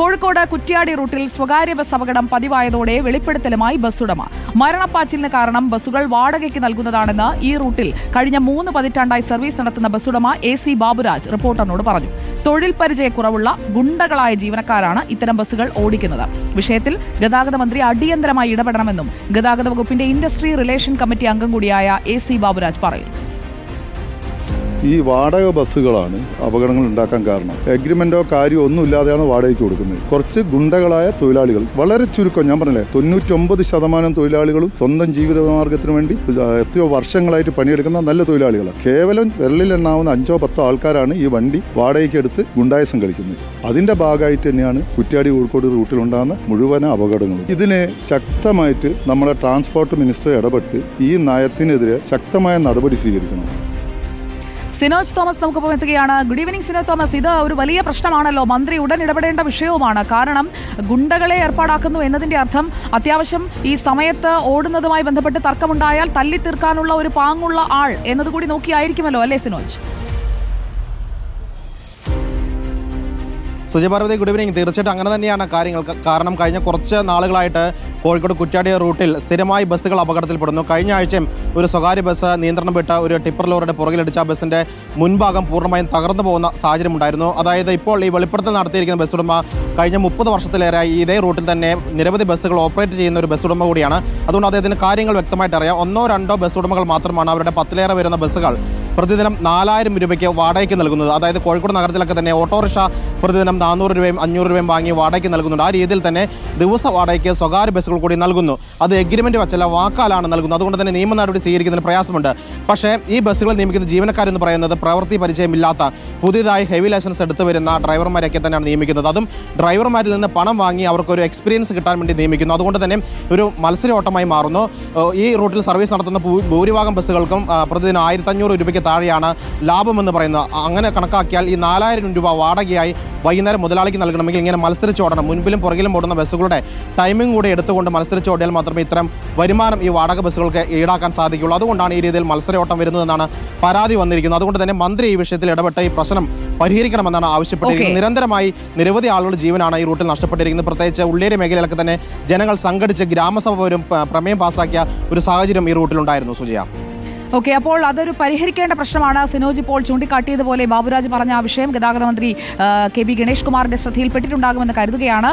കോഴിക്കോട് കുറ്റ്യാടി റൂട്ടിൽ സ്വകാര്യ ബസ് അപകടം പതിവായതോടെ വെളിപ്പെടുത്തലുമായി ബസ് ഉടമ. മരണപ്പാച്ചിലിന് കാരണം ബസ്സുകൾ വാടകയ്ക്ക് നൽകുന്നതാണെന്ന് ഈ റൂട്ടിൽ കഴിഞ്ഞ മൂന്ന് പതിറ്റാണ്ടായി സർവീസ് നടത്തുന്ന ബസ് ഉടമ എ സി ബാബുരാജ് റിപ്പോർട്ടറിനോട് പറഞ്ഞു. തൊഴിൽ പരിചയക്കുറവുള്ള ഗുണ്ടകളായ ജീവനക്കാരാണ് ഇത്തരം ബസ്സുകൾ ഓടിക്കുന്നത്. വിഷയത്തിൽ ഗതാഗത മന്ത്രി അടിയന്തരമായി ഇടപെടണമെന്നും ഗതാഗത വകുപ്പിന്റെ ഇൻഡസ്ട്രി റിലേഷൻ കമ്മിറ്റി അംഗം കൂടിയായ എ സി ബാബുരാജ് പറയുന്നു. ഈ വാടക ബസ്സുകളാണ് അപകടങ്ങൾ ഉണ്ടാക്കാൻ കാരണം. എഗ്രിമെന്റോ കാര്യമോ ഒന്നും ഇല്ലാതെയാണ് വാടകയ്ക്ക് കൊടുക്കുന്നത്. കുറച്ച് ഗുണ്ടകളായ തൊഴിലാളികൾ വളരെ ചുരുക്കം ഞാൻ പറഞ്ഞില്ലേ തൊണ്ണൂറ്റൊമ്പത് ശതമാനം തൊഴിലാളികളും സ്വന്തം ജീവിതമാർഗത്തിന് വേണ്ടി എത്രയോ വർഷങ്ങളായിട്ട് പണിയെടുക്കുന്ന നല്ല തൊഴിലാളികളാണ്. കേവലം വിരലിലെണ്ണാവുന്ന അഞ്ചോ പത്തോ ആൾക്കാരാണ് ഈ വണ്ടി വാടകയ്ക്ക് എടുത്ത് ഗുണ്ടായസം കളിക്കുന്നത്. അതിന്റെ ഭാഗമായിട്ട് തന്നെയാണ് കുറ്റ്യാടി കോഴിക്കോട് റൂട്ടിലുണ്ടാകുന്ന മുഴുവൻ അപകടങ്ങളും. ഇതിന് ശക്തമായിട്ട് നമ്മുടെ ട്രാൻസ്പോർട്ട് മിനിസ്റ്റർ ഇടപെട്ട് ഈ നയത്തിനെതിരെ ശക്തമായ നടപടി സ്വീകരിക്കണം. സിനോജ് തോമസ് നമുക്ക് എത്തുകയാണ്. Good evening Sinoj Thomas. ഇത് ഒരു വലിയ പ്രശ്നമാണല്ലോ. മന്ത്രി ഉടൻ ഇടപെടേണ്ട വിഷയവുമാണ്. കാരണം ഗുണ്ടകളെ ഏർപ്പാടാക്കുന്നു എന്നതിന്റെ അർത്ഥം അത്യാവശ്യം ഈ സമയത്ത് ഓടുന്നതുമായി ബന്ധപ്പെട്ട് തർക്കമുണ്ടായാൽ തല്ലി തീർക്കാനുള്ള ഒരു പാങ്ങുള്ള ആൾ എന്നതുകൂടി നോക്കിയായിരിക്കുമല്ലോ അല്ലേ സിനോജ്? സുജയപാർവതി ഗുഡ് ഈവനിങ് തീർച്ചയായിട്ടും അങ്ങനെ തന്നെയാണ് കാര്യങ്ങൾ. കാരണം കഴിഞ്ഞ കുറച്ച് നാളുകളായിട്ട് കോഴിക്കോട് കുറ്റ്യാടി റൂട്ടിൽ സ്ഥിരമായി ബസ്സുകൾ അപകടത്തിൽപ്പെടുന്നു. കഴിഞ്ഞ ആഴ്ചയും ഒരു സ്വകാര്യ ബസ് നിയന്ത്രണം വിട്ട ഒരു ടിപ്പർ ലോറിയുടെ പുറകിലടിച്ച ബസ്സിന്റെ മുൻഭാഗം പൂർണമായും തകർന്നു പോകുന്ന സാഹചര്യം ഉണ്ടായിരുന്നു അതായത് ഇപ്പോൾ ഈ വെളിപ്പെടുത്തൽ നടത്തിയിരിക്കുന്ന ബസ് ഉടമ കഴിഞ്ഞ മുപ്പത് വർഷത്തിലേറെയായി ഇതേ റൂട്ടിൽ തന്നെ നിരവധി ബസ്സുകൾ ഓപ്പറേറ്റ് ചെയ്യുന്ന ഒരു ബസ് ഉടമ കൂടിയാണ്. അതുകൊണ്ട് അദ്ദേഹത്തിന് കാര്യങ്ങൾ വ്യക്തമായിട്ട് അറിയാം ഒന്നോ രണ്ടോ ബസ് ഉടമകൾ മാത്രമാണ് അവരുടെ പത്തിലേറെ വരുന്ന ബസ്സുകൾ പ്രതിദിനം നാലായിരം രൂപയ്ക്ക് വാടകയ്ക്ക് നൽകുന്നത്. അതായത് കോഴിക്കോട് നഗരത്തിലൊക്കെ തന്നെ ഓട്ടോറിക്ഷ പ്രതിദിനം നാനൂറ് രൂപയും അഞ്ഞൂറ് രൂപയും വാങ്ങി വാടകയ്ക്ക് നൽകുന്നുണ്ട്. ആ രീതിയിൽ തന്നെ ദിവസ വാടകയ്ക്ക് സ്വകാര്യ ബസ്സുകൾ കൂടി നൽകുന്നു. അത് എഗ്രിമെന്റ് വച്ചല്ല വാക്കാലാണ് നൽകുന്നത്. അതുകൊണ്ട് തന്നെ നിയമ നടപടി സ്വീകരിക്കുന്നതിന് പ്രയാസമുണ്ട്. പക്ഷേ ഈ ബസ്സുകൾ നിയമിക്കുന്ന ജീവനക്കാരെന്ന് പറയുന്നത് പ്രവൃത്തി പരിചയമില്ലാത്ത പുതിയതായി ഹെവി ലൈസൻസ് എടുത്തു വരുന്ന ഡ്രൈവർമാരെയൊക്കെ തന്നെയാണ് നിയമിക്കുന്നത്. അതും ഡ്രൈവർമാരിൽ നിന്ന് പണം വാങ്ങി അവർക്കൊരു എക്സ്പീരിയൻസ് കിട്ടാൻ വേണ്ടി നിയമിക്കുന്നു. അതുകൊണ്ട് തന്നെ ഒരു മത്സരോട്ടമായി മാറുന്നു. ഈ റൂട്ടിൽ സർവീസ് നടത്തുന്ന ഭൂരിഭാഗം ബസ്സുകൾക്കും പ്രതിദിനം ആയിരത്തി അഞ്ഞൂറ് രൂപയ്ക്ക് താഴെയാണ് ലാഭമെന്ന് പറയുന്നത്. അങ്ങനെ കണക്കാക്കിയാൽ ഈ നാലായിരം രൂപ വാടകയായി വൈകുന്നേരം മുതലാളിക്ക് നൽകണമെങ്കിൽ ഇങ്ങനെ മത്സരിച്ചോടണം മുൻപിലും പുറകിലും ഓടുന്ന ബസ്സുകളുടെ ടൈമിംഗ് കൂടെ എടുത്തുകൊണ്ട് മത്സരിച്ചോടിയാൽ മാത്രമേ ഇത്തരം വരുമാനം ഈ വാടക ബസ്സുകൾക്ക് ഈടാക്കാൻ സാധിക്കുള്ളൂ അതുകൊണ്ടാണ് ഈ രീതിയിൽ മത്സരയോട്ടം വരുന്നതെന്നാണ് പരാതി വന്നിരിക്കുന്നത്. അതുകൊണ്ട് തന്നെ മന്ത്രി ഈ വിഷയത്തിൽ ഇടപെട്ട ഈ പ്രശ്നം പരിഹരിക്കണമെന്നാണ് ആവശ്യപ്പെട്ടിരിക്കുന്നത്. നിരന്തരമായി നിരവധി ആളുകളുടെ ജീവനാണ് ഈ റൂട്ടിൽ നഷ്ടപ്പെട്ടിരിക്കുന്നത്. പ്രത്യേകിച്ച് ഉള്ളേരി മേഖലയിലൊക്കെ തന്നെ ജനങ്ങൾ സംഘടിച്ച് ഗ്രാമസഭ പ്രമേയം പാസാക്കിയ ഒരു സാഹചര്യം ഈ റൂട്ടിലുണ്ടായിരുന്നു. സുജയ. ഓക്കെ അപ്പോൾ അതൊരു പരിഹരിക്കേണ്ട പ്രശ്നമാണ്. സിനോജ് ഇപ്പോൾ ചൂണ്ടിക്കാട്ടിയതുപോലെ ബാബുരാജ് പറഞ്ഞ ആ വിഷയം ഗതാഗത മന്ത്രി കെ ബി ഗണേഷ് കുമാറിന്റെ ശ്രദ്ധയിൽപ്പെട്ടിട്ടുണ്ടാകുമെന്ന് കരുതുകയാണ്.